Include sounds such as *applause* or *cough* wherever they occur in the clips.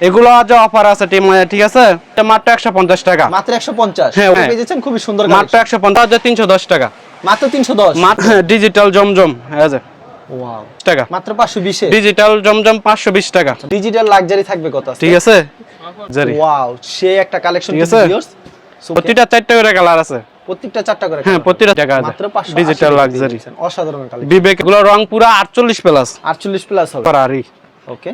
এগুলো আজ অফার আছে টিম ঠিক আছে? মাত্র একশো পঞ্চাশ টাকা। মাত্র একশো পঞ্চাশ। হ্যাঁ, হ্যাঁ। খুবই সুন্দর মাত্র। একশো পঞ্চাশ তিনশো দশ টাকা। মাত্র তিনশো দশ। ডিজিটাল জমজম হ্যাঁ যে, ওয়াও টাকা। মাত্র পাঁচশো বিশে ডিজিটাল জমজম পাঁচশো বিশ টাকা। ডিজিটাল লাক্সারি থাকবে কত ঠিক আছে? জারি। ওয়াও সে একটা কালেকশন ঠিক আছে? প্রতিটা চারটা করে কালার আছে। প্রত্যেকটা চারটা করে হ্যাঁ। প্রতিটা টাকা আছে। মাত্র পাঁচশো ডিজিটাল লাক্সারি অসাধারণ কালেকশন বিবেক এগুলো রং পুরো আটচল্লিশ প্লাস আটচল্লিশ প্লাস হবে। ওকে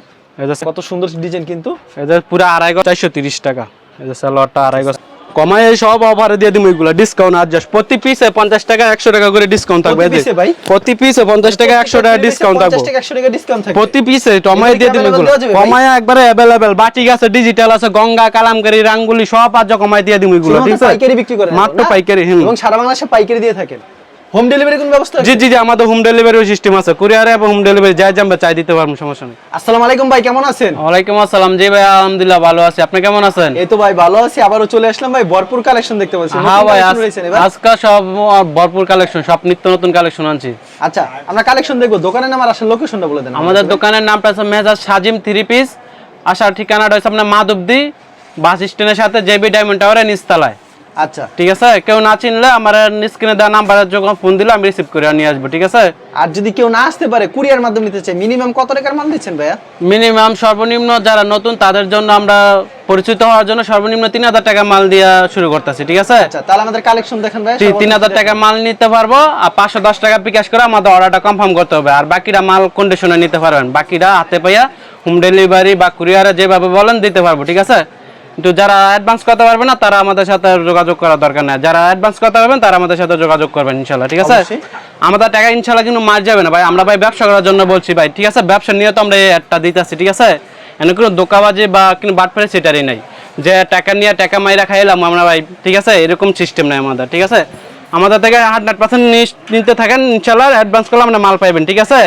কত সুন্দর ডিজাইন কিন্তু। এটা পুরো আড়াই গজ চারশো তিরিশ টাকা। এটা স্যালোয়ারটা আড়াই গজ। কমায় সব অফারে দিয়ে দিব এগুলো ডিসকাউন্ট প্রতি পিসে পঞ্চাশ টাকা একশো টাকা করে ডিসকাউন্ট থাকবে। প্রতি। ভাই? প্রতি পিসে পঞ্চাশ টাকা একশো টাকা ডিসকাউন্ট থাকবে। 50 টাকা 100 টাকা ডিসকাউন্ট থাকবে। প্রতি পিসে টমাই দিয়ে দিব এগুলো? কমায় একবারে অ্যাভেলেবেল বাটিক আছে ডিজিটাল আছে গঙ্গা কালামকারী রাঙ্গুলি সব আজ কমাই দিয়ে দিব এগুলো ঠিক আছে? পাইকারি বিক্রি করেন মাত্র পাইকারি এবং সারা বাংলাদেশে পাইকারি দিয়ে থাকেন। হোম ডেলিভারি কোন ব্যবস্থা জি জি জি আমাদের হোম ডেলিভারিও সিস্টেম আছে। কুরিয়ারে এবং হোম ডেলিভারি যাই চাই দিতে পারব সমস্যা নেই। আসসালামু আলাইকুম ভাই কেমন আছেন? ওয়ালাইকুম আসসালাম। জি ভাই আলহামদুলিল্লাহ ভালো আছি। আপনি কেমন আছেন? এই তো ভাই ভালো আছি। আবারও চলে আসলাম ভাই ভরপুর কালেকশন দেখতে পাচ্ছি। হ্যাঁ ভাই সব ভরপুর কালেকশন সব নিত্য নতুন কালেকশন আনছি। আচ্ছা আমরা কালেকশন দেখব। দোকানের নাম আর আসল লোকেশনটা বলে দেন আমাদের দোকানের নামটা আছে মেজাজ সাজিম থ্রি পিস আসার ঠিকানাটা হচ্ছে আপনার মাধবদি বাস স্ট্যান্ডের সাথে জেবি ডায়মন্ড টাওয়ারের নিচতলায়। আচ্ছা। ঠিক আছে? কেউ না চিনলে আমার স্ক্রিনে দেওয়া নাম্বারে যখন ফোন দিলে আমি রিসিভ করে নিয়ে আসব ঠিক আছে? আর যদি কেউ না আসতে পারে কুরিয়ার মাধ্যমে নিতে চাই মিনিমাম কত টাকার মাল দিচ্ছেন ভাইয়া? মিনিমাম সর্বনিম্ন যারা নতুন তাদের জন্য আমরা পরিচিত হওয়ার জন্য সর্বনিম্ন তিন হাজার টাকা মাল দিয়ে শুরু করতেছি ঠিক আছে? আচ্ছা তাহলে আমাদের কালেকশন দেখেন ভাই তিন হাজার টাকা? মাল নিতে পারব আর পাঁচশো দশ টাকা বিকাশ করে আমাদের অর্ডারটা কনফার্ম করতে হবে আর বাকিরা মাল কন্ডিশনে নিতে পারবেন। বাকিরা হাতে পাইয়া হোম ডেলিভারি বা কুরিয়ারে যেভাবে বলেন দিতে পারব ঠিক আছে? কিন্তু যারা অ্যাডভান্স করতে পারবে না তারা আমাদের সাথে যোগাযোগ করার দরকার নেই। যারা অ্যাডভান্স করতে পারবেন তারা আমাদের সাথে যোগাযোগ করবেন ইনশাল্লাহ ঠিক আছে? আমাদের টাকা ইনশাল্লাহ কিন্তু মার যাবে না ভাই। আমরা ভাই ব্যবসা করার জন্য বলছি ভাই ঠিক আছে? ব্যবসা নিয়ে তো আমরা এই একটা দিতেছি ঠিক আছে? এনে কোনো দোকাবাজি বা কিন্তু বাটপারে সেটারই নাই। যে টাকা নিয়ে টাকা মাইরা খাইলাম আমরা ভাই ঠিক আছে? এরকম সিস্টেম নাই আমাদের ঠিক আছে? আমাদের থেকে হান্ড্রেড পার্সেন্ট নিতে থাকেন ইনশাল্লাহ অ্যাডভান্স করলে আমরা মাল পাইবেন ঠিক আছে?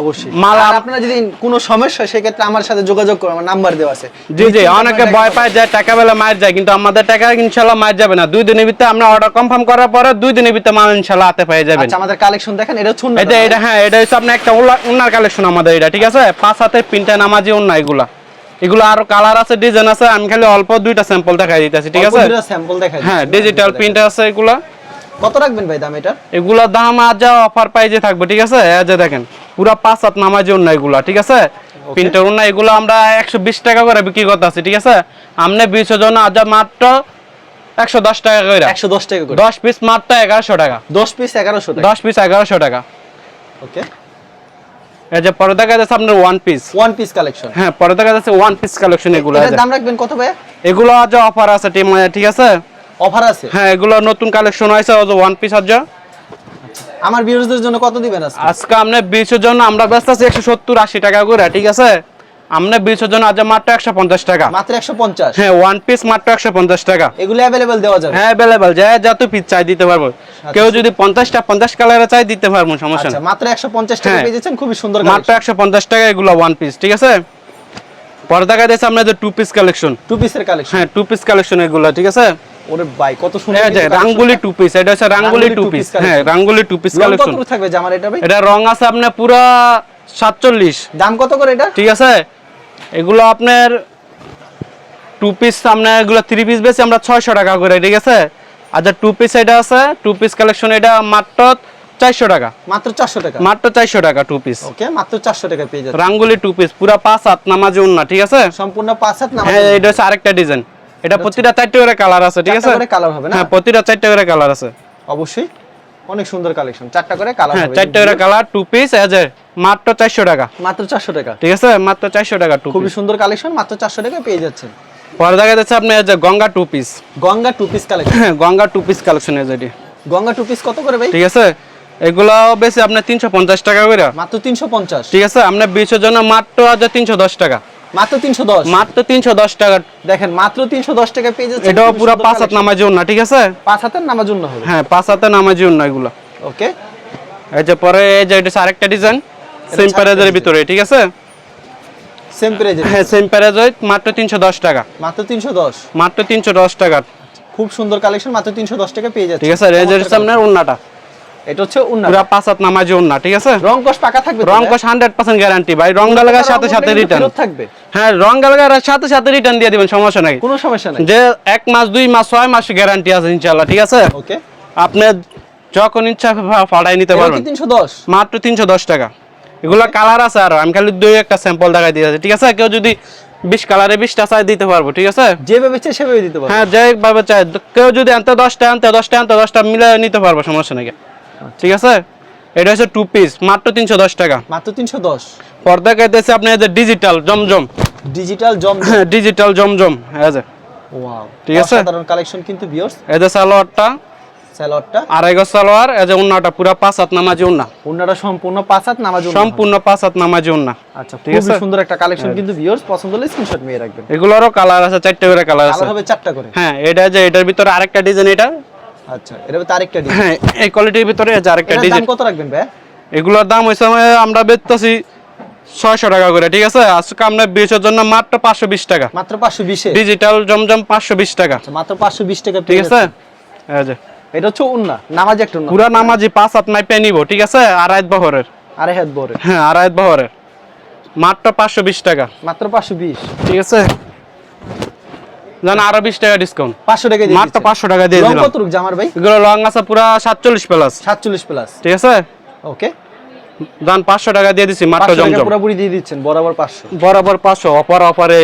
অবশ্যই। মাল আপনারা যদি কোনো সমস্যা হয় সেক্ষেত্রে আমার সাথে যোগাযোগ করুন আমার নাম্বার দেওয়া আছে। জি জি অনেকে ভয় পায় যে টাকা বেলা মার যায় কিন্তু আমাদের টাকা ইনশাল্লাহ মার যাবে না। দুই দিনের ভিতরে আমরা অর্ডার কনফার্ম করার পরে দুই দিনের ভিতরে মাল ইনশাল্লাহ হাতে পেয়ে যাবেন। আচ্ছা আমাদের কালেকশন দেখেন এটা হচ্ছে এটা এটা হ্যাঁ এটা হচ্ছে আপনার একটা ওনার কালেকশন আমাদের এটা ঠিক আছে? পাঁচ হাতে পিনটা নামাজি এগুলা। এগুলো আরও কালার আছে ডিজাইন আছে আমি খালি অল্প দুইটা স্যাম্পল দেখাই দিতেছি ঠিক আছে? স্যাম্পল দেখাই হ্যাঁ ডিজিটাল প্রিন্ট আছে এগুলা। কত রাখবেন ভাই দাম এটা এগুলা দাম আজ যা অফার প্রাইজে থাকবে ঠিক আছে? এই যে দেখেন পুরো পাঁচ হাত নামাজি ওনা এগুলা ঠিক আছে? প্রিন্টের ওনা এগুলো আমরা একশো বিশ টাকা করে বিক্রি করতেছি ঠিক আছে? আমনে বিশ জন আজ মাত্র একশো দশ টাকা করে একশো দশ টাকা করে। দশ পিস মাত্র এগারোশো টাকা। দশ পিস এগারোশো টাকা। দশ পিস এগারোশো টাকা। ওকে এই যে পরে দেখা যাচ্ছে আপনার one piece one piece collection হ্যাঁ পরে দেখা যাচ্ছে ওয়ান পিস কালেকশন এগুলো দাম রাখবেন কত ভাই এগুলো আজ অফার আছে ঠিক আছে? অফার আছে? হ্যাঁ এগুলো নতুন কালেকশন হয়েছে ওয়ান পিস আমার ভিউয়ারদের জন্য কত দিবেন আজকে? আজকে আমরা বিশের জন্য আমরা ব্যস্ত আছি একশো সত্তর আশি টাকা করে ঠিক আছে? আমরা বিশের জন্য আজ মাত্র একশো পঞ্চাশ টাকা। মাত্র একশো পঞ্চাশ? হ্যাঁ ওয়ান পিস মাত্র একশো পঞ্চাশ টাকা। এগুলো দেওয়া যাবে? হ্যাঁ যা যত পিস চাই দিতে পারব। কেউ যদি পঞ্চাশটা পঞ্চাশ কালারে চাই দিতে পারব সমস্যা আচ্ছা মাত্র একশো পঞ্চাশ টাকা হ্যাঁ। পেয়ে যাচ্ছেন খুবই সুন্দর মাত্র একশো পঞ্চাশ টাকা এগুলো ওয়ান পিস ঠিক আছে? পরে দেখা যাচ্ছে আপনাদের টু পিস কালেকশন টু পিসের কালেকশন হ্যাঁ টু পিস কালেকশন এগুলো ঠিক আছে? ওরে ভাই কত সুন্দর এই যে রাঙ্গুলি টু। পিস এটা হচ্ছে রাঙ্গুলি রাঙ্গুলি টু পিস হ্যাঁ রাঙ্গুলি টু পিস কালেকশন কত থাকবে জামার এটা ভাই? এটা রং আছে আপনার পুরো সাতচল্লিশ। দাম কত করে এটা? ঠিক আছে? এগুলো আপনার টু পিস আপনার এগুলো থ্রি পিস বেশি আমরা ছয়শো টাকা করে ঠিক আছে? আচ্ছা টু পিস এটা আছে টু পিস কালেকশন এটা মাত্র চারশো টাকা। মাত্র চারশো টাকা? মাত্র চারশো টাকা টু পিস ওকে মাত্র চারশো টাকা পেয়ে যাচ্ছে। রাঙ্গুলি টু পিস পুরো পাঁচ হাত নামাজি উন্না ঠিক আছে? সম্পূর্ণ পাঁচ হাত হ্যাঁ এটা হচ্ছে আরেকটা ডিজাইন এটা প্রতিটা চারটে করে কালার আছে ঠিক আছে? কালার হবে না? হ্যাঁ প্রতিটা চারটে করে কালার আছে। অবশ্যই। অনেক সুন্দর কালেকশন চারটা করে কালার হ্যাঁ চারটে করে কালার টু পিস এজে মাত্র চারশো টাকা। মাত্র চারশো টাকা। ঠিক আছে? মাত্র চারশো টাকা টু খুবই সুন্দর কালেকশন মাত্র চারশো টাকা পেয়ে যাচ্ছেন। পরে দেখা যাচ্ছে আপনি এই যে Ganga two piece Ganga two piece collection হ্যাঁ গঙ্গা টু পিস কালেকশন যে এটি। গঙ্গা টু পিস কত করে ভাই? ঠিক আছে? এগুলো বেশি আপনার তিনশো পঞ্চাশ টাকা করে মাত্র তিনশো পঞ্চাশ। ঠিক আছে? আপনার বিশের জন্য মাত্র তিনশো দশ টাকা। মাত্র তিনশো দশ। মাত্র তিনশো দশ টাকা। দেখেন মাত্র তিনশো দশ টাকা পেয়ে যাচ্ছেন এটাও পুরো পাঁচ হাত collection। নামাজি ঠিক আছে? পাঁচ হাতের নামার জন্য হবে। হ্যাঁ পাঁচ এগুলো। ওকে। এই যে পরে এই যে এটা আরেকটা ডিজাইন সেম প্যারেজের ভিতরে ঠিক আছে? সেম হ্যাঁ সেম প্যারেজ মাত্র তিনশো দশ টাকা। মাত্র তিনশো দশ। মাত্র তিনশো দশ টাকা খুব সুন্দর কালেকশন মাত্র তিনশো দশ টাকা পেয়ে যাচ্ছে। ঠিক আছে রেঞ্জের সামনে উন্নাটা। এটা হচ্ছে উন্না পুরা পাঁচ হাত নামাজি উন্না ঠিক আছে? রং কস পাকা থাকবে রং ভাই? কস হান্ড্রেড গ্যারান্টি ভাই। রং লাগার সাথে সাথে রিটার্ন থাকবে। হ্যাঁ রং লাগার সাথে সাথে রিটার্ন দিয়ে দিবেন সমস্যা নাই। কোনো সমস্যা নাই। যে এক মাস দুই মাস ছয় মাস গ্যারান্টি আছে ইনশাল্লাহ ঠিক আছে? ওকে। আপনি যখন ইচ্ছা ফাড়াই নিতে পারবেন। 310 মাত্র তিনশো দশ টাকা। এগুলো কালার আছে আর আমি খালি দুই একটা স্যাম্পল দেখাই দিয়েছি ঠিক আছে? কেউ যদি বিশ কালারে বিশটা চাই দিতে পারব ঠিক আছে? যেভাবে চাই সেভাবে দিতে পারবে। হ্যাঁ যেভাবে চাই কেউ যদি আনতে দশটা আনতে দশটা আনতে দশটা মিলে নিতে পারব সমস্যা নাকি ঠিক আছে? এটা হচ্ছে টু পিস মাত্র তিনশো দশ টাকা। মাত্র 310 পর্দা খাইতেছে আপনি এই যে ডিজিটাল জমজম। ডিজিটাল জম ডিজিটাল জমজম *laughs* যে। ওয়াও ঠিক আছে? সাধারণ কালেকশন কিন্তু ভিউয়ার্স এই যে সালোয়ারটা আড়াই গজ সালোয়ার এই যে উন্নাটা পুরা পাঁচ হাত নামাজি উন্না। উন্নাটা সম্পূর্ণ পাঁচ হাত নামাজ সম্পূর্ণ পাঁচ হাত নামাজি উন্না। আচ্ছা ঠিক আছে? হ্যাঁ। সুন্দর একটা কালেকশন কিন্তু ভিউয়ার্স পছন্দ হলে স্ক্রিনশট নিয়ে রাখবেন। এগুলোরও কালার আছে চারটে করে কালার আছে। হবে চারটা করে। হ্যাঁ এটা যে এটার ভিতরে আরেকটা ডিজাইন এটা আচ্ছা এটা হবে ডিজাইন। হ্যাঁ এই কোয়ালিটির ভিতরে এই আরেকটা ডিজাইন কত রাখবেন ভাই এগুলোর দাম হয়েছে আমরা বেচতেছি ছয়শো টাকা করে ঠিক আছে? আজকে আমরা বিশের জন্য মাত্র পাঁচশো বিশ টাকা। মাত্র 520 এ ডিজিটাল জমজম পাঁচশো বিশ টাকা। আচ্ছা, 520 টাকা ঠিক আছে? এটা হচ্ছে উন্না নামাজ একটা পুরা নামাজি পাঁচ হাত মাইপে নিব ঠিক আছে? আড়াইত বহরের। আরে হাত বড় হ্যাঁ বহরের। মাত্র পাঁচশো বিশ টাকা। মাত্র 520 ঠিক আছে? জান আরও বিশ টাকা ডিসকাউন্ট 500 টাকা দিয়ে মাত্র দিচ্ছেন। পাঁচশো টাকা দিয়ে দিলাম। কত রুক জামার ভাই? এগুলো লং আছে পুরা সাতচল্লিশ প্লাস 47 প্লাস ঠিক আছে? ওকে জান পাঁচশো টাকা দিয়ে দিছি মাত্র জমজম। পুরোপুরি দিয়ে দিচ্ছেন বরাবর 500 বরাবর পাঁচশো অফার অফারে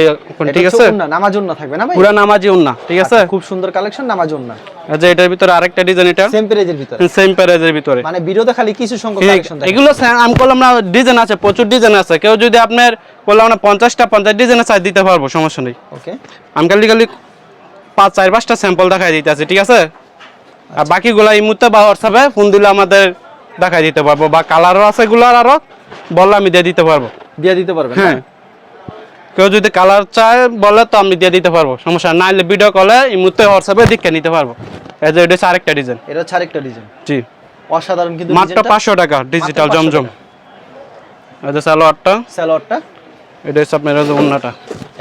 ঠিক আছে? নামাজ উন্না থাকবে না ভাই? পুরা নামাজি উন্না ঠিক আছে? আচ্ছা, খুব সুন্দর কালেকশন নামাজ উন্না। যে এটার ভিতরে আরেকটা ডিজাইন এটা? সেম প্রাইজের ভিতরে। সেম প্রাইজের ভিতরে। মানে ভিডিওতে খালি কিছু সংখ্যক কালেকশন থাকে এগুলো আমি না ডিজাইন আছে প্রচুর ডিজাইন আছে। কেউ যদি আপনার বললাম না পঞ্চাশটা পঞ্চাশ ডিজাইনের সাইজ দিতে পারব সমস্যা নেই। ওকে। আমি খালি খালি পাঁচ চার পাঁচটা স্যাম্পল দেখাই দিতে আছে ঠিক আছে? আর বাকিগুলো এই মুহূর্তে বা হোয়াটসঅ্যাপে ফোন দিলে আমাদের দেখাই দিতে পারব। বা কালারও আছে এগুলো আরও বললে আমি দিয়ে দিতে পারব। দিয়ে দিতে পারবেন হ্যাঁ। কেউ যদি কালার চায় বলে তো আমি দিয়ে দিতে পারব। সমস্যা নাই নাইলে ভিডিও কলে এই মুহূর্তে হোয়াটসঅ্যাপে দেখে নিতে পারব। এই যে এটা আরেকটা ডিজাইন এটা হচ্ছে আরেকটা ডিজাইন জি। অসাধারণ কিন্তু মাত্র পাঁচশো টাকা ডিজিটাল জমজম। এই যে সালোয়ারটা। স্যালোয়ারটা এটা হচ্ছে আপনার উন্নাটা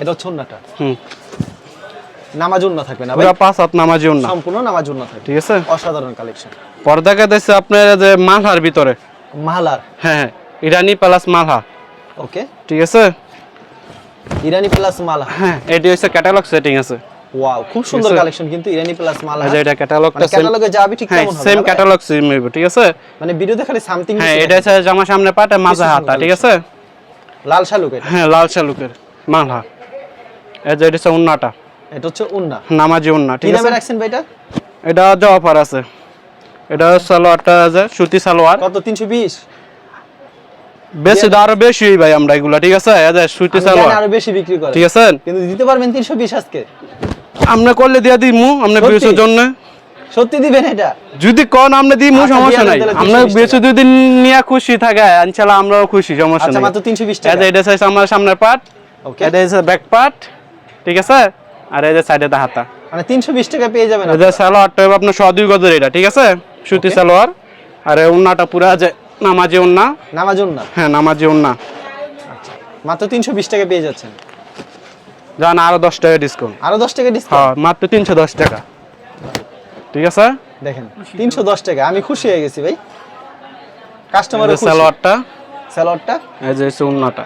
এটা হচ্ছে উন্নাটা হুম। নামাজ উন্না থাকবে না পাঁচ হাত নামাজি উন্না সম্পূর্ণ নামাজ উন্না থাকবে। ঠিক আছে? অসাধারণ কালেকশন পর্দাকে দিচ্ছে আপনার যে মালহার ভিতরে। হ্যাঁ হ্যাঁ। ইরানি প্লাস মালহা। ওকে। ঠিক আছে? ইরানি প্লাস মালা হ্যাঁ এটি হচ্ছে ক্যাটালগ সেটিং আছে। ওয়াও খুব সুন্দর কালেকশন কিন্তু ইরানি প্লাস মালা যে এটা ক্যাটালগটা মানে ক্যাটালগে যাবে ঠিক কেমন হবে সেম ক্যাটালগ সেম ঠিক আছে? মানে সামথিং হ্যাঁ এটা জামা সামনে পাটে মাঝে হাতা ঠিক আছে? লাল শালুক এটা। হ্যাঁ লাল শালুকের মালহা। এই যে এটা হচ্ছে উন্নাটা। এটা হচ্ছে উন্না। নামাজি উন্না ঠিক আছে? রাখছেন ভাই এটা এটা যে অফার আছে। এটা সালোয়ারটা যে সুতি সালোয়ার। কত 320 বেশি? আরও বেশি ভাই আমরা এগুলা ঠিক আছে? সুতি সালোয়ার। আরও বেশি বিক্রি করে ঠিক আছে? কিন্তু দিতে পারবেন 320 আজকে। আমরা করলে দিয়া দিমু আমরা বিয়ের জন্য। সত্যি দিবেন এটা? যদি কোন আমরা দিমু আচ্ছা, সমস্যা নাই। আমরা 320 বেশি দুদিন নিয়ে খুশি থাকে ইনশাআল্লাহ আমরাও খুশি সমস্যা আচ্ছা নাই। মাত্র 320 এই টাকা। এটা হচ্ছে আমার সামনের পার্ট ওকে এটা ব্যাক পার্ট ঠিক আছে? আর এই যে সাইডে হাতা। মানে 320 টাকা পেয়ে যাবেন এই যে সালোয়ারটা হবে আপনার ছ দুই গজের এটা ঠিক আছে? সুতি সালোয়ার। আর উন্নাটা পুরা যে নামাজি উন্না। নামাজ উন্না? হ্যাঁ নামাজি উন্না। আচ্ছা মাত্র 320 টাকা পেয়ে যাচ্ছেন। জান আরও দশ টাকা ডিসকাউন্ট আরও 10 টাকা ডিসকাউন্ট হ্যাঁ মাত্র তিনশো দশ টাকা। ঠিক আছে? দেখেন 310 টাকা। আমি খুশি হয়ে গেছি ভাই। কাস্টমার এই যে সালোয়ারটা। এই যে উন্নাটা।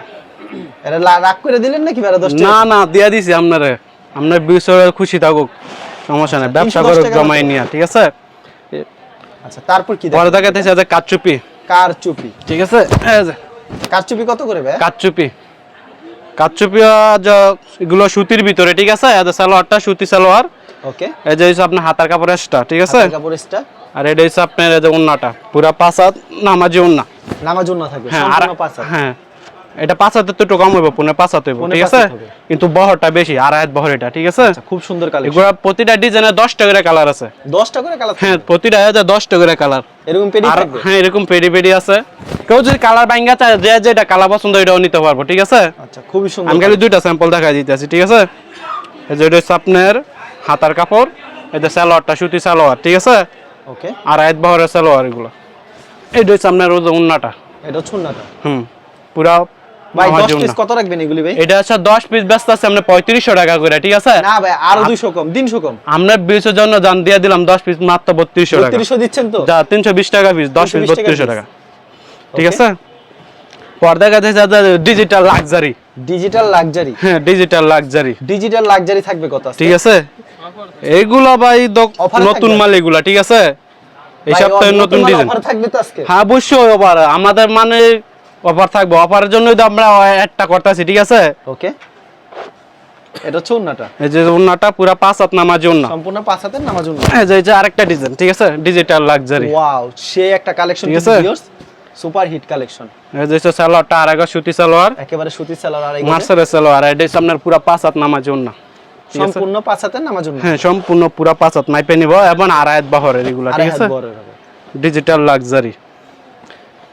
এটা রাগ করে দিলেন নাকি বেড়া 10 টাকা? না না দিয়া দিছি আপনারে। আপনার বিষয়ে খুশি থাকুক সমস্যা নেই ব্যবসা 310 করুক জমাই। নিয়ে ঠিক আছে? আচ্ছা তারপর কি পরে দেখেন দেখা যাচ্ছে যে কাচুপি কার ঠিক আছে? কত করে ভাই? কাচুপি কাচুপি এগুলো সুতির ভিতরে ঠিক আছে? সালোয়ারটা সুতি সালোয়ার। ওকে। এই যে আপনার হাতার কাপড় এক্সট্রা ঠিক আছে? কাপড় এক্সট্রা আর এটা হচ্ছে আপনার এই যে উন্নাটা পুরা পাঁচ হাত নামাজি উন্না। নামাজ উন্না থাকবে হ্যাঁ আর সম্পূর্ণ পাঁচ হাত। হ্যাঁ। এটা পাঁচ হাতের তো একটু কম হইব পুনে পাঁচ হাত হইব ঠিক আছে? কিন্তু বহরটা বেশি আড়াই হাত বহর এটা ঠিক আছে? আচ্ছা খুব সুন্দর কালেকশন এগুলা প্রতিটা ডিজাইনে দশটা করে কালার আছে। 10 টাকা করে কালার হ্যাঁ প্রতিটা আছে দশটা করে কালার এরকম পেডি আর হ্যাঁ এরকম পেডি পেডি আছে। কেউ যদি কালার বাইঙ্গা চায় যে যেটা কালার পছন্দ এটাও নিতে পারব ঠিক আছে? আচ্ছা খুবই সুন্দর আমি খালি দুইটা স্যাম্পল দেখা দিতেছি ঠিক আছে? এই যে এটা হচ্ছে আপনার হাতার কাপড় এটা সালোয়ারটা সুতি সালোয়ার ঠিক আছে? ওকে আর আয়াত বহরের সালোয়ার এগুলো। এটা হচ্ছে আপনার ওই উন্নাটা। এটা হচ্ছে উন্নাটা? হুম পুরা ভাই 10 পিস কত রাখবেন এগুলি ভাই? এটা হচ্ছে দশ পিস ব্যস্ত আছে আমরা পঁয়ত্রিশশো টাকা করে ঠিক আছে? না ভাই আরও 200 কম 300 কম। আমরা বিশের জন্য জান দিয়ে দিলাম দশ পিস মাত্র বত্রিশশো টাকা। 3200 দিচ্ছেন তো? যা তিনশো বিশ টাকা পিস দশ পিস 320 টাকা বত্রিশশো piece। টাকা ঠিক আছে? পর্দা কাছে ডিজিটাল লাক্সারি ডিজিটাল লাক্সারি হ্যাঁ ডিজিটাল লাক্সারি ডিজিটাল লাক্সারি থাকবে কত ঠিক আছে? এইগুলা ভাই দো- Offer এ নতুন মাল এগুলা ঠিক আছে? এই সপ্তাহে নতুন ডিজাইন হ্যাঁ অবশ্যই আমাদের মানে অফার থাকবে। অফারের জন্যই তো আমরা একটা করতেছি ঠিক আছে? ওকে এটা হচ্ছে উন্নাটা এই যে ওনাটা পুরা পাঁচ হাত নামার জন্য সম্পূর্ণ পাঁচ হাতের নামাজ উন্না এই যে এই যে আরেকটা ডিজাইন ঠিক আছে? ডিজিটাল লাক্সারি ওয়াও সে একটা কালেকশন ঠিক আছে? সুপার হিট কালেকশন এই যে সালোয়ারটা আর একটা সুতি সালোয়ার একেবারে সুতি সালোয়ার আর মার্সারের সালোয়ার আর এটা আপনার পুরা পাঁচ হাত নামার জন্য সম্পূর্ণ পাঁচ হাতের নামাজ উন্না হ্যাঁ সম্পূর্ণ পুরা পাঁচ হাত মাইপে নিব এবং আড়াইত বহরের এগুলা ঠিক আছে? ডিজিটাল লাক্সারি এই যে এটা হচ্ছে Digital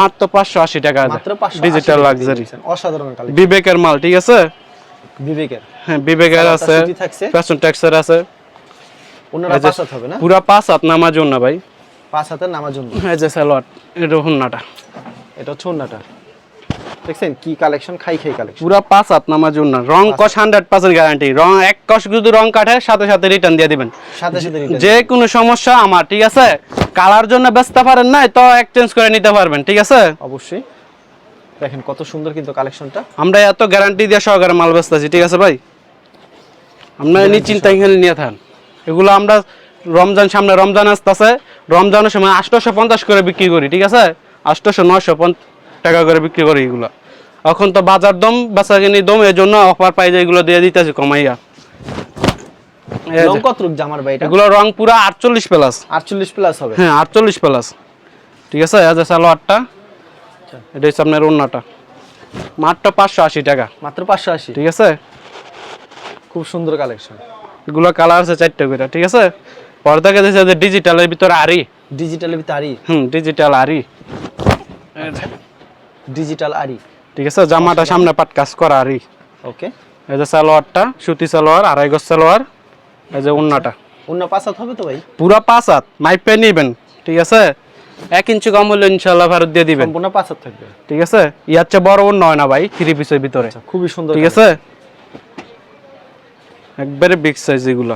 মাত্র পাঁচশো আশি টাকা মাত্র 580 ডিজিটাল লাক্সারি অসাধারণ কালেকশন বিবেকের মাল ঠিক আছে? বিবেকের। হ্যাঁ বিবেকের আছে ফ্যাশন ট্যাক্সের আছে। ওনারা পাঁচ হাত হবে না? পুরা পাঁচ হাত নামার জন্য ভাই। পাঁচ হাতের নামাজ জন্য এই যে সালোয়ার এটা হুন্নাটা এটা হচ্ছে ওন্নাটা দেখছেন কি কালেকশন খাই খাই কালেকশন পুরা পাঁচ হাত নামার জন্য। রং কস হান্ড্রেড পার্সেন্ট গ্যারান্টি রং এক কস যদি রং কাটে সাথে সাথে রিটার্ন দিয়ে দিবেন। সাথে সাথে যে কোনো সমস্যা আমার ঠিক আছে? কালার জন্য ব্যস্ত পারেন নাই তো এক্সচেঞ্জ করে নিতে পারবেন ঠিক আছে? অবশ্যই। দেখেন কত সুন্দর কিন্তু কালেকশনটা আমরা এত গ্যারান্টি দিয়ে সহকারে মাল বেচতেছি ঠিক আছে ভাই? আমরা নিশ্চিন্তা এখানে নিয়ে থাকেন। এগুলো আমরা রমজান সামনে রমজান আসতেছে। রমজানের সময় আটশোশো পঞ্চাশ করে বিক্রি করি ঠিক আছে? আটশোশো নশো টাকা করে বিক্রি করি এগুলো। এখন তো বাজার দম বেচা কিনি দম এর জন্য অফার পাই যে এগুলো দিয়ে দিতেছি কমাইয়া। রং কত রূপ জামার ভাই এটা? এগুলো রং পুরা আটচল্লিশ প্লাস। 48 প্লাস হবে? হ্যাঁ আটচল্লিশ প্লাস। ঠিক আছে সালোয়ারটা এটা হচ্ছে আপনার অন্যটা মাত্র পাঁচশো আশি টাকা। মাত্র 580 ঠিক আছে? খুব সুন্দর কালেকশন। এগুলো কালার আছে চারটে করে ঠিক আছে? পর্দা গেছে যে ডিজিটালের ভিতরে আরি ডিজিটালের ভিতরে আরি হুম ডিজিটাল আরি ডিজিটাল আরি ঠিক আছে জামাটা সামনে পাট কাজ করা আরি ওকে এই যে সালোয়ারটা সুতি সালোয়ার আড়াই গজ সালোয়ার এই যে উন্নাটা। অন্য পাঁচ হাত হবে তো ভাই? পুরা পাঁচ হাত মাইপে নিবেন ঠিক আছে? এক ইঞ্চি কম হলে ইনশাল্লাহ ফেরত দিয়ে দিবেন। সম্পূর্ণ পাঁচ হাত থাকবে। ঠিক আছে? ইয়ার চেয়ে বড় অন্য হয় না ভাই থ্রি পিসের ভিতরে। আচ্ছা খুবই সুন্দর ঠিক আছে? একবারে বিগ সাইজ এগুলো।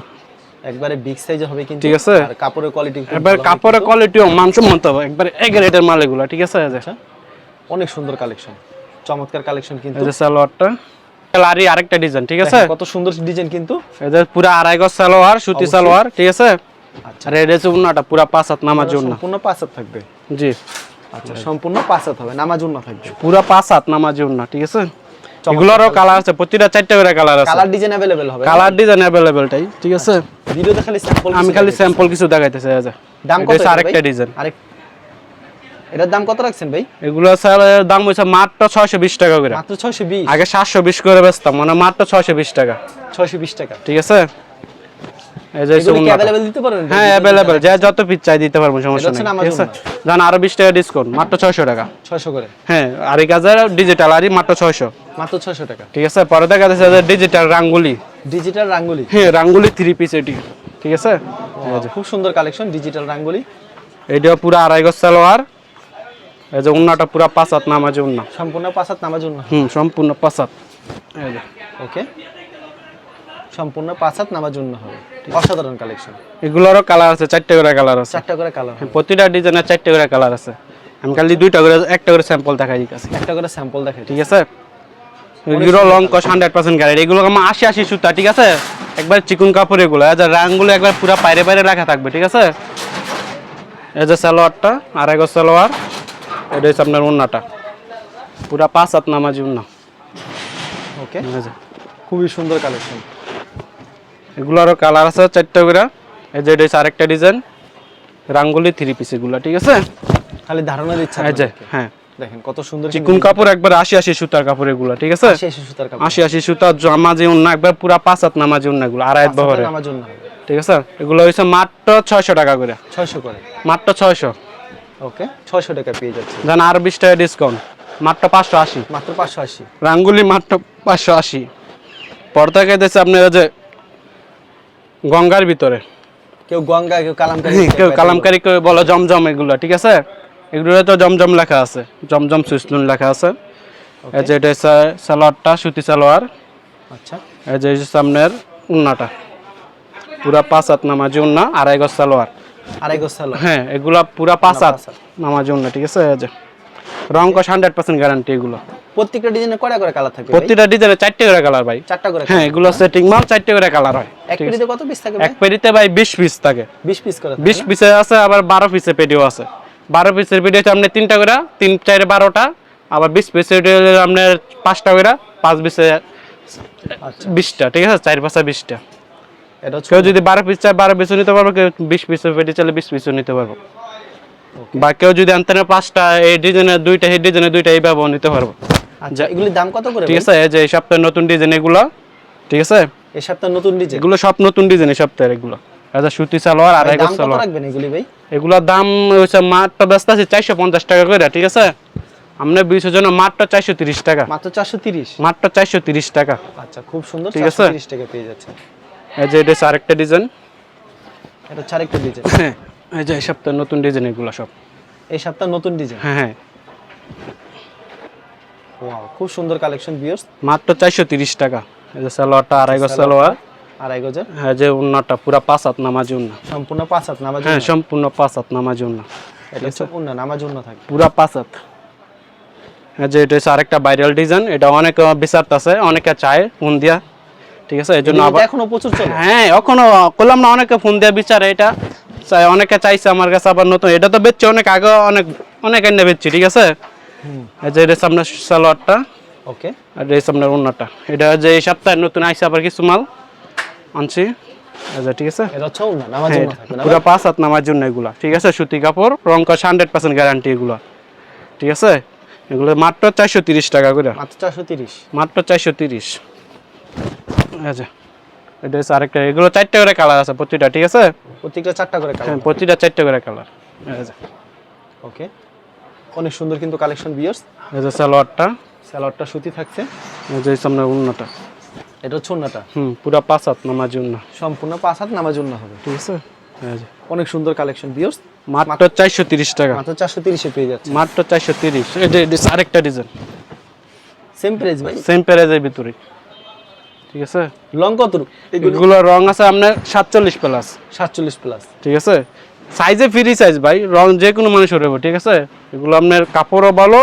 একবারে বিগ সাইজ হবে কিন্তু ঠিক আছে। আর কাপড়ের কোয়ালিটি এবার কাপড়ের কোয়ালিটিও মানসম্মত হবে। একবারে এক রেটের মাল এগুলো ঠিক আছে? যে। অনেক সুন্দর কালেকশন চমৎকার কালেকশন কিন্তু এই যে সালোয়ারটা আরি আরেকটা ডিজাইন ঠিক আছে দেখেন কত সুন্দর ডিজাইন কিন্তু এদের পুরা আড়াই গজ সালোয়ার সুতি অবশ্যই। সালোয়ার ঠিক আছে আচ্ছা আর এটা হচ্ছে উন্নাটা পুরা পাঁচ হাত নামার জন্য সম্পূর্ণ পাঁচ হাত থাকবে জি আচ্ছা সম্পূর্ণ পাঁচ হাত হবে নামাজ উন্না থাকবে পুরা পাঁচ হাত নামার জন্য ঠিক আছে এগুলোরও কালার আছে প্রতিটা চারটে করে কালার আছে কালার ডিজাইন अवेलेबल হবে কালার ডিজাইন অ্যাভেলেবেলটাই ঠিক আছে ভিডিওতে খালি স্যাম্পল আমি খালি স্যাম্পল কিছু দেখাইতেছি এই যে দাম এটা কত হচ্ছে এটা আরেকটা ভাই? ডিজাইন আরেক এটার দাম কত রাখছেন ভাই এগুলো স্যার দাম হচ্ছে মাত্র ছয়শো বিশ টাকা করে মাত্র 620 আগে সাতশো বিশ করে বেচতাম মানে মাত্র ছয়শো বিশ টাকা 620 টাকা ঠিক আছে এই যে হচ্ছে এগুলো কি উন্নাটা। अवेलेबल দিতে পারেন হ্যাঁ অ্যাভেলেবেল যা যত পিস চাই দিতে পারবো সমস্যা হচ্ছে নেই নামাজ ঠিক আছে উন্না। জান আরো বিশ টাকা ডিসকাউন্ট মাত্র ছয়শো টাকা 600 করে হ্যাঁ আর এই কাজের ডিজিটাল আরই মাত্র ছয়শো মাত্র 600 টাকা ঠিক আছে পরে দেখা যাচ্ছে যে ডিজিটাল রাঙ্গুলি ডিজিটাল রাঙ্গুলি হ্যাঁ রাঙ্গুলি থ্রি পিস এটি ঠিক আছে খুব সুন্দর কালেকশন ডিজিটাল রাঙ্গুলি এইটা পুরো আড়াই গজ সালোয়ার এই যে উন্নাটা পুরো পাঁচ হাত নামাজ উন্না। সম্পূর্ণ পাঁচ হাত নামাজ উন্না? হুম সম্পূর্ণ পাঁচ হাত এই যে। ওকে। সম্পূর্ণ পাঁচ হাত নামাজ উন্না হবে। অসাধারণ কালেকশন এগুলোরও কালার আছে চারটে করে কালার আছে। চারটা করে কালার প্রতিটা ডিজাইনের চারটে করে কালার আছে। আমি খালি দুইটা করে একটা করে স্যাম্পল দেখাই দিতেছি। একটা করে স্যাম্পল দেখে ঠিক আছে? এগুলো লং কস হান্ড্রেড পার্সেন্ট গ্যারেন্টি এগুলো আমার আশি আশি সুতা ঠিক আছে? একবার চিকুন কাপড় এগুলো এই যে রাংগুলো একবার পুরো বাইরে বাইরে রাখা থাকবে ঠিক আছে? এই যে সালোয়ারটা আড়াই গজ সালোয়ার। এটা হচ্ছে আপনার উন্নাটা পুরা পাঁচ হাত নামাজি উন্না ওকে। খুবই সুন্দর কালেকশন এগুলোরও কালার আছে চারটা করে। এই যে এটা হচ্ছে আরেকটা ডিজাইন রাঙ্গুলি থ্রি পিস এগুলো ঠিক আছে? খালি ধারণা দিচ্ছে হ্যাঁ। দেখেন কত সুন্দর চিকুন কাপড় একবার আশি আশি সুতার কাপড় এগুলো ঠিক আছে? আশি আশি সুতার জামাজি উন্না একবার পুরা পাঁচ হাত নামাজি উন্না এগুলো আড়াই বহরে। ঠিক আছে? এগুলো মাত্র ছয়শো টাকা করে। ছয়শো করে। মাত্র ছয়শো। ওকে ছয়শো টাকা পেয়ে যাচ্ছে। জান আরও বিশ টাকা ডিসকাউন্ট মাত্র পাঁচশো আশি। মাত্র পাঁচশো আশি। রাঙ্গুলি মাত্র পাঁচশো আশি। পর্দা কেটেছে আপনার ওই যে গঙ্গার ভিতরে। কেউ গঙ্গা কেউ কালামকারি *laughs* কেউ কালামকারি কেউ বলো জমজম এগুলো ঠিক আছে? এগুলো তো জমজম লেখা আছে। জমজম সুইসলুন লেখা আছে। এই যে এটা সালোয়ারটা সুতি সালোয়ার। আচ্ছা। এই যে সামনের উন্নাটা। পুরা পাঁচ হাত নামাজি উন্না আড়াই গজ সালোয়ার। আড়াই সালো হ্যাঁ এগুলা পুরা পাঁচ হাত পাঁচ হাত। ঠিক আছে? এই যে রং কষ হান্ড্রেড পার্সেন্ট গ্যারান্টি এগুলো। প্রত্যেকটা ডিজাইনে কয়টা করে কালার থাকবে ভাই? ডিজাইনে চারটে করে কালার ভাই। চারটা করে হ্যাঁ এগুলো সেটিং মাল চারটে করে কালার হয় এক পেটিতে কত পিস থাকে এক ভাই পিস থাকে। পিস করে পিসে আছে আবার বারো পিসে পেটিও আছে। বারো পিসের পেটি হচ্ছে আপনার তিনটা করে তিন চারে বারোটা আবার বিশ পিসের আপনার পাঁচটা করে পাঁচ বিশে আচ্ছা। বিশটা ঠিক আছে? চার পাঁচটা বিশটা। এটা কেউ যদি বারো পিস চায় বারো পিসও নিতে পারব কেউ বিশ পেটি চাইলে বিশ পিসও নিতে পারব। বা কেউ যদি আনতে না পাঁচটা এই ডিজাইনের দুইটা এই ডিজাইনের দুইটা নিতে পারব। আচ্ছা এগুলির দাম কত করে ঠিক আছে এই যে এই সপ্তাহের নতুন ডিজাইন এগুলো ঠিক আছে? এই সপ্তাহে নতুন ডিজাইন? এগুলো সব নতুন ডিজাইন এই সপ্তাহের এগুলো। আচ্ছা সুতি সালোয়ার আড়াই গজ সালোয়ার। রাখবেন এগুলি ভাই? এগুলোর দাম হচ্ছে মাত্র ব্যস্ত আছে চারশো পঞ্চাশ টাকা করে ঠিক আছে? আমরা বিশের জন্য মাত্র চারশো তিরিশ টাকা। মাত্র চারশো তিরিশ? মাত্র চারশো তিরিশ টাকা। আচ্ছা খুব সুন্দর ঠিক আছে। তিরিশ টাকা পেয়ে যাচ্ছে। এই যে এটা আরেকটা ডিজাইন এটা হচ্ছে আরেকটা ডিজাইন হ্যাঁ এই যে এই সপ্তাহের নতুন ডিজাইন এগুলো সব। এই সপ্তাহে নতুন ডিজাইন হ্যাঁ হ্যাঁ। ওয়াও খুব সুন্দর কালেকশন বিয়ার্স মাত্র চারশো তিরিশ টাকা। এই যে সালোয়ারটা আড়াই গজ সালোয়ার। আড়াই গজের। হ্যাঁ যে উন্নাটা পুরা পাঁচ হাত নামাজি উন্না। সম্পূর্ণ পাঁচ হাত নামাজ হ্যাঁ সম্পূর্ণ পাঁচ হাত নামাজি উন্না। এটা হচ্ছে পূর্ণ নামাজ অন্য থাকে। পুরা পাঁচ হাত। হ্যাঁ যে এটা হচ্ছে আরেকটা ভাইরাল ডিজাইন এটা অনেক বিচারতে আছে অনেকে চায় ফোন দিয়া ঠিক আছে? এই জন্য আবার এখনও প্রচুর চলে। হ্যাঁ এখনও করলাম না অনেকে ফোন দিয়ে বিচারে এটা চাই অনেকে চাইছে আমার কাছে আবার নতুন। এটা তো বেচছে অনেক আগে অনেক অনেক এনে বেচছি ঠিক আছে? এই যে এটা সামনে সালোয়ারটা। ওকে। আর এই সামনে অন্যটা এটা যে এই সপ্তাহে নতুন আইসে আবার কিছু মাল আনছি। আচ্ছা ঠিক আছে? এটা হচ্ছে অন্য নামাজ হ্যাঁ, থাকে পুরো পাঁচ হাত নামার জন্য এগুলা ঠিক আছে? সুতি কাপড় রং কষ হান্ড্রেড পার্সেন্ট গ্যারান্টি এগুলো ঠিক আছে? এগুলো মাত্র চারশো তিরিশ টাকা করে। মাত্র চারশো তিরিশ। মাত্র চারশো তিরিশ। আচ্ছা এটা হচ্ছে আরেকটা এগুলো চারটে করে কালার আছে প্রতিটা ঠিক আছে? প্রত্যেকটা চারটা করে হ্যাঁ কালার প্রতিটা চারটে করে কালার ওকে অনেক সুন্দর কিন্তু কালেকশন বিয়ার্স এই যে সালোয়ারটা। স্যালাডটা সুতি থাকছে। এই যে সামনে উন্নটা। এটা হচ্ছে হুম পুরা পাঁচ হাত নামার জন্য সম্পূর্ণ পাঁচ হাত নামাজ অন্য হবে। ঠিক আছে? অনেক সুন্দর কালেকশন বিয়ার্স মাত্র চারশো তিরিশ টাকা। মাত্র চারশো তিরিশে পেয়ে যাচ্ছে। মাত্র চারশো তিরিশ। আরেকটা ডিজাইন সেম প্রাইস ভাই। সেম প্যারেজের ভিতরে। ঠিক আছে? লং কত? এগুলো রং আছে আপনার সাতচল্লিশ প্লাস সাতচল্লিশ প্লাস ঠিক আছে? সাইজে ফ্রি সাইজ ভাই রং যে কোনো মানুষের হবে ঠিক আছে? এগুলো আপনার কাপড়ও ভালো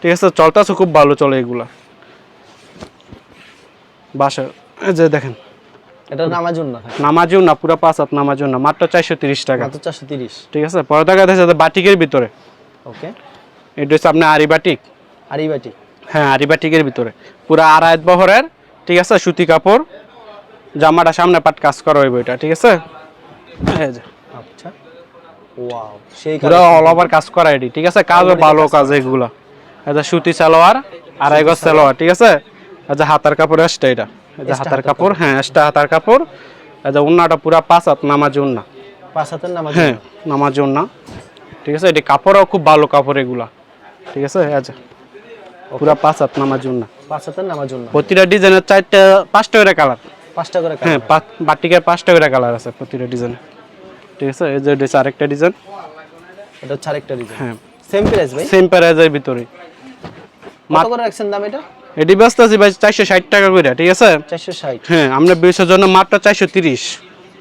ঠিক আছে? চলতেছে খুব ভালো চলে এগুলা। বাসা এই যে দেখেন। এটা নামাজ অন্য থাকে নামাজিও না পুরো পাঁচ হাত নামাজিও না মাত্র চারশো তিরিশ টাকা। মাত্র চারশো তিরিশ। ঠিক আছে? পরে দেখা যাচ্ছে বাটিকের ভিতরে। ওকে। এটা হচ্ছে আপনার আরি বাটিক। আর এই বাটি হ্যাঁ আরি বাটিকের ভিতরে। পুরো আড়াইত বহরের ঠিক আছে? সুতি কাপড় জামাটা সামনে পাট কাজ করা হইব এটা ঠিক আছে? এই আচ্ছা। ওয়াও সেই পুরো অল ওভার কাজ করা এটি ঠিক আছে? ভালো কাজ এগুলো। এটা সুতি সালোয়ার আড়াই গজ সালোয়ার। ঠিক আছে? এটা হাতার কাপড় এটা। এটা হাতার কাপড় হ্যাঁ হাতার কাপড়। এটা উন্নাটা পুরা পাঁচ হাত নামাজ উন্না। পাঁচ হাতের নামাজ হ্যাঁ নামাজ উন্না। ঠিক আছে? এটি কাপড়ও খুব ভালো কাপড় এগুলা। ঠিক আছে? আচ্ছা পুরা পাঁচ হাত নামাজ উন্না। পাঁচ হাতের নামাজ অন্য প্রতিটা ডিজাইনের চারটা পাঁচটা করে কালার। পাঁচটা করে হ্যাঁ বাটিকের পাঁচটা করে কালার আছে প্রতিটা ডিজাইনে। ঠিক আছে? এই যে এটা আরেকটা ডিজাইন। এটা হচ্ছে আরেকটা ডিজাইন। হ্যাঁ। সেম প্রাইস ভাই? সেম প্যারাইজের ভিতরে। কত করে রাখছেন দাম এটা? এটি ব্যস্ত আছি ভাই চারশো ষাট টাকা করে ঠিক আছে? চারশো ষাট। হ্যাঁ আমরা বিশের জন্য মাত্র চারশো তিরিশ।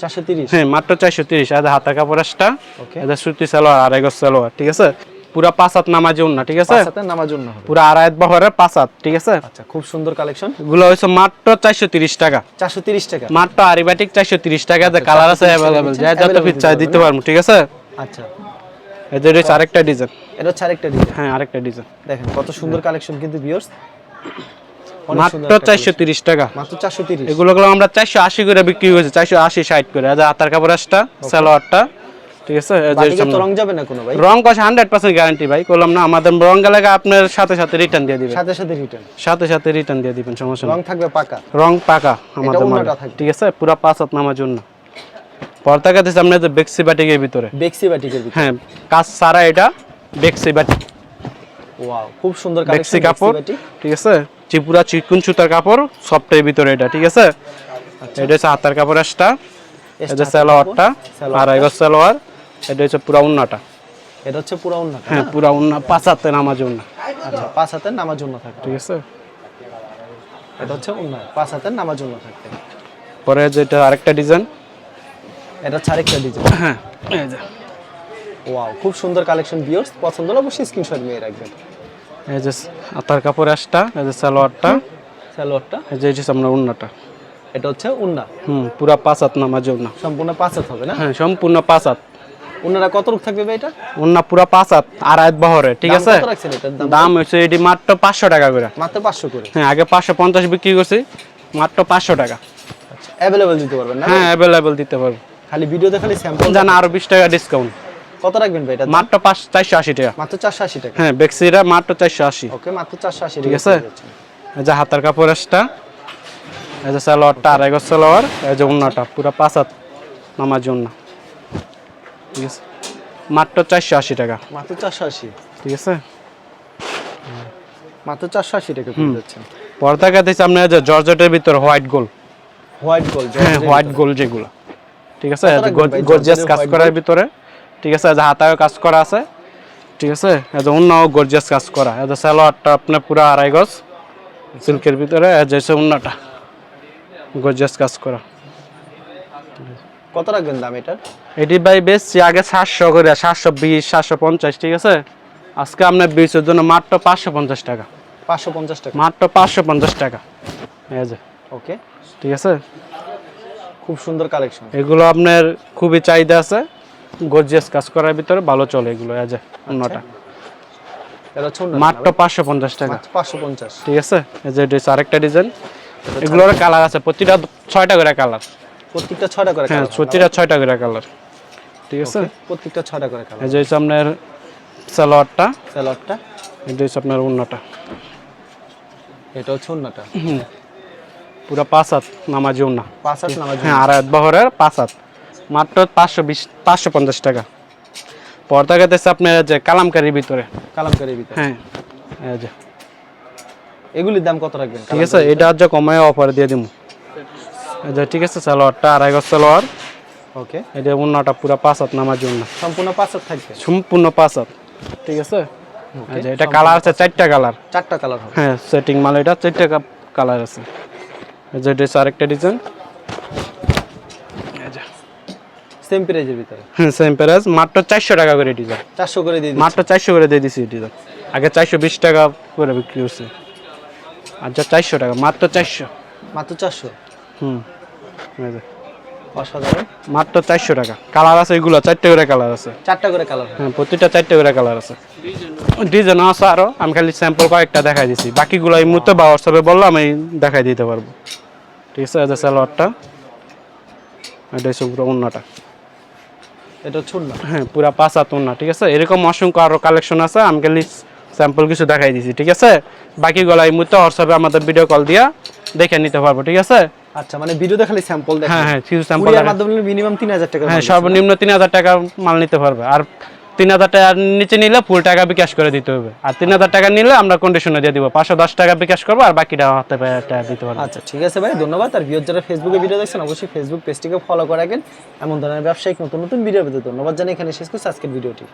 চারশো তিরিশ? হ্যাঁ মাত্র চারশো তিরিশ। এটা হাতা কাপড় আসটা ওকে এটা সুতি সালোয়ার আড়াই গজ সালোয়ার ঠিক আছে? পুরা পাঁচ নামাজ না ঠিক আছে? নামাজ পুরা আড়াই বহরের ঠিক আছে? আচ্ছা খুব সুন্দর কালেকশন এগুলো হচ্ছে মাত্র চারশো তিরিশ টাকা। চারশো তিরিশ টাকা। মাত্র আরিবাটিক চারশো তিরিশ টাকা কালার আছে 430 টাকা অ্যাভেলেবেল দিচ্ছেন, যা যত ফিট চাই দিতে পারব ঠিক আছে? আচ্ছা। এদের হচ্ছে আরেকটা ডিজাইন এটা হচ্ছে আরেকটা ডিজাইন হ্যাঁ আরেকটা ডিজাইন দেখেন কত সুন্দর কালেকশন কিন্তু ভিউয়ার্স মাত্র চারশো তিরিশ টাকা। মাত্র চারশো তিরিশ। এগুলো গুলো আমরা চারশো আশি করে বিক্রি করেছি চারশো আশি ষাট করে। আজ হাতার কাপড় আসটা সালোয়ারটা। ঠিক আছে? রং যাবে না কোনো ভাই? রং কষে হান্ড্রেড পার্সেন্ট গ্যারান্টি ভাই না আমাদের রং গেলে আপনার সাথে সাথে রিটার্ন দিয়ে দিবেন। সাথে সাথে রিটার্ন সাথে সাথে রিটার্ন দিয়ে দিবেন সমস্যা রং থাকবে পাকা। রং পাকা আমাদের মাল ঠিক আছে? পুরো পাঁচ হাত নামার জন্য। পর্দাকা বেক্সি বাটিকের ভিতরে। বেক্সি বাটিকের ভিতরে। হ্যাঁ কাজ সারা এটা বেক্সি বাটি। ওয়াও খুব সুন্দর বেক্সি কালেকশন কাপড়। ঠিক আছে? চিপুরা চিকুন সুতার কাপড় সফটের ভিতরে এটা। ঠিক আছে? আচ্ছা। এটা হচ্ছে হাতার কাপড় একটা এটা সালোয়ারটা। আর এগো সালোয়ার। এটা হচ্ছে পুরা উন্নাটা। এটা হচ্ছে পুরা অন্য হ্যাঁ পুরা উন্না পাঁচ হাতে নামাজ জন্য আচ্ছা পাঁচ হাতের নামার জন্য থাকে ঠিক আছে। এটা হচ্ছে অন্য পাঁচ হাতের নামার জন্য থাকে পরে যেটা আরেকটা ডিজাইন। এটা হচ্ছে আরেকটা ডিজাইন। হ্যাঁ এই যে। ওয়াও খুব সুন্দর কালেকশন ভিউয়ার্স। পছন্দ হলে অবশ্যই স্ক্রিনশট নিয়ে রাখবেন। এই যে হাতার কাপড় একটা এই যে সালোয়ারটা। সালোয়ারটা। এই যে এটা আপনার উন্নাটা। এটা হচ্ছে উন্না। হুম পুরা পাঁচ হাত নামাজ উন্না। সম্পূর্ণ পাঁচ হাত হবে না? হ্যাঁ সম্পূর্ণ পাঁচ হাত। উন্নারা কত রূপ থাকবে ভাই এটা? উন্না পুরা পাঁচ হাত আর আয়াত বহরে ঠিক আছে? দাম হচ্ছে এটি মাত্র পাঁচশো টাকা করে। মাত্র পাঁচশো করে? হ্যাঁ আগে পাঁচশো পঞ্চাশ বিক্রি করছি মাত্র পাঁচশো টাকা। আচ্ছা অ্যাভেলেবেল দিতে পারবেন না? হ্যাঁ অ্যাভেলেবেল দিতে পারব। খালি ভিডিওতে খালি স্যাম্পল জানা আরও বিশ টাকা ডিসকাউন্ট কত রাখবেন ভাই এটা? মাত্র পাঁচ চারশো আশি টাকা। মাত্র চারশো আশি টাকা? হ্যাঁ বেক্সিরা মাত্র চারশো আশি। ওকে মাত্র চারশো আশি ঠিক আছে? যে হাতার কাপড় একটা এই যে সালোয়ারটা আড়াই গজ সালোয়ার এই যে উন্নাটা পুরো পাঁচ হাত নামার জন্য ঠিক আছে। মাত্র চারশো আশি টাকা। মাত্র চারশো আশি? ঠিক আছে? মাত্র চারশো আশি টাকা পেয়ে যাচ্ছেন পর্দা কাটিস আপনার যে জর্জেটের ভিতরে হোয়াইট গোল। হোয়াইট গোল্ড হ্যাঁ হোয়াইট গোল যেগুলো। ঠিক আছে? গর্জিয়াস কাজ করার ভিতরে। ঠিক আছে? এই যে হাতায়ও কাজ করা আছে। ঠিক আছে? এই যে অন্যও গর্জিয়াস কাজ করা। যে সালোয়ারটা আপনার পুরো আড়াই গজ। সিল্কের ভিতরে যে অন্যটা গর্জিয়াস কাজ করা। কত রাখবেন দাম এটার? এটি ভাই বেশি আগে সাতশো করে সাতশো বিশ সাতশো পঞ্চাশ ঠিক আছে? আজকে আপনার বিশের জন্য মাত্র পাঁচশো পঞ্চাশ টাকা। পাঁচশো পঞ্চাশ টাকা। মাত্র পাঁচশো পঞ্চাশ টাকা। এই যে ওকে। ঠিক আছে? খুব সুন্দর কালেকশন। এগুলো আপনার খুবই চাহিদা আছে। গর্জিয়াস কাজ করার ভিতরে ভালো চলে এগুলো এই যে অন্যটা। এটা হচ্ছে মাত্র পাঁচশো পঞ্চাশ টাকা। পাঁচশো পঞ্চাশ। ঠিক আছে? এই যে আরেকটা ডিজাইন এগুলোর কালার আছে প্রতিটা ছয়টা করে কালার প্রত্যেকটা ছয়টা করে হ্যাঁ প্রতিটা ছয়টা করে কালার ঠিক আছে? প্রত্যেকটা ছয়টা করে কালার এই যে আপনার সালোয়ারটা স্যালাডটা এটা হচ্ছে আপনার অন্যটা এটা হচ্ছে অন্যটা পুরো পাঁচ হাত নামাজি ওন্না পাঁচ হাত নামাজ হ্যাঁ আড়াই বহরের পাঁচ হাত। মাত্র পাঁচশো বিশ পাঁচশো পঞ্চাশ টাকা। পর্দা কাতেছে আপনার যে কালামকারির ভিতরে। কালামকারীর ভিতরে। হ্যাঁ এই যে। এগুলির দাম কত রাখবেন ঠিক আছে এটা হচ্ছে কমায় অফার দিয়ে দিব ঠিক আছে সালোয়ারটা আড়াই গজ সালোয়ার। ওকে এটা অন্যটা পুরো পাঁচ হাত নামার জন্য। সম্পূর্ণ পাঁচ হাত থাকবে? সম্পূর্ণ পাঁচ হাত। ঠিক আছে? যে এটা কালার আছে চারটা কালার চারটা কালার হ্যাঁ সেটিং মাল এটা চারটা কালার আছে। যে হচ্ছে আরেকটা ডিজাইন সেম প্রাইজের ভিতরে? হ্যাঁ সেম প্রাইস মাত্র চারশো টাকা করে ডিজাইন চারশো করে দিয়ে মাত্র চারশো করে দিয়ে দিছি ডিজাইন আগে চারশো বিশ টাকা করে বিক্রি করছে আচ্ছা চারশো টাকা মাত্র চারশো। মাত্র চারশো? হুম। অসাধারণ মাত্র চারশো টাকা। কালার আছে এগুলো চারটে করে কালার আছে। চারটা করে কালার হ্যাঁ। প্রতিটা চারটে করে কালার আছে। ডিজাইন আছে আরও আমি খালি স্যাম্পল কয়েকটা দেখাই দিছি। বাকিগুলো এই মুহূর্তে বা হোয়াটসঅ্যাপে বললাম আমি দেখাই দিতে পারব। ঠিক আছে এই যে সালোয়ারটা। এটা হচ্ছে পুরো অন্যটা এটা অন্য হ্যাঁ পুরা পাঁচ হাত ওন্না ঠিক আছে? এরকম অসংখ্য আরও কালেকশন আছে আমি খালি স্যাম্পল কিছু দেখাই দিছি ঠিক আছে? বাকিগুলো এই মুহূর্তে হোয়াটসঅ্যাপে আমাদের ভিডিও কল দিয়া দেখে নিতে পারব ঠিক আছে? আচ্ছা মানে ভিডিওতে খালি স্যাম্পল দেখেন। হ্যাঁ হ্যাঁ কিছু স্যাম্পল কুরিয়ার মাধ্যমে মিনিমাম তিন হাজার টাকা হ্যাঁ সর্বনিম্ন তিন হাজার টাকা মাল নিতে পারবে। আর তিন হাজার টাকার নিচে নিলে ফুল টাকা বিকাশ করে দিতে হবে। আর তিন হাজার টাকা নিলে আমরা কন্ডিশনে দিয়ে দিব। পাঁচশো দশ টাকা বিকাশ করব আর বাকিটা হাতে টাকা দিতে পারব। আচ্ছা ঠিক আছে ভাই ধন্যবাদ। আর ভিউর যারা ফেসবুকে ভিডিও দেখছেন অবশ্যই ফেসবুক পেজটিকে ফলো করে রাখেন। এমন ধরনের ব্যবসায়িক নতুন নতুন ভিডিও পেতে ধন্যবাদ জানাই এখানে শেষ করছি আজকের ভিডিওটি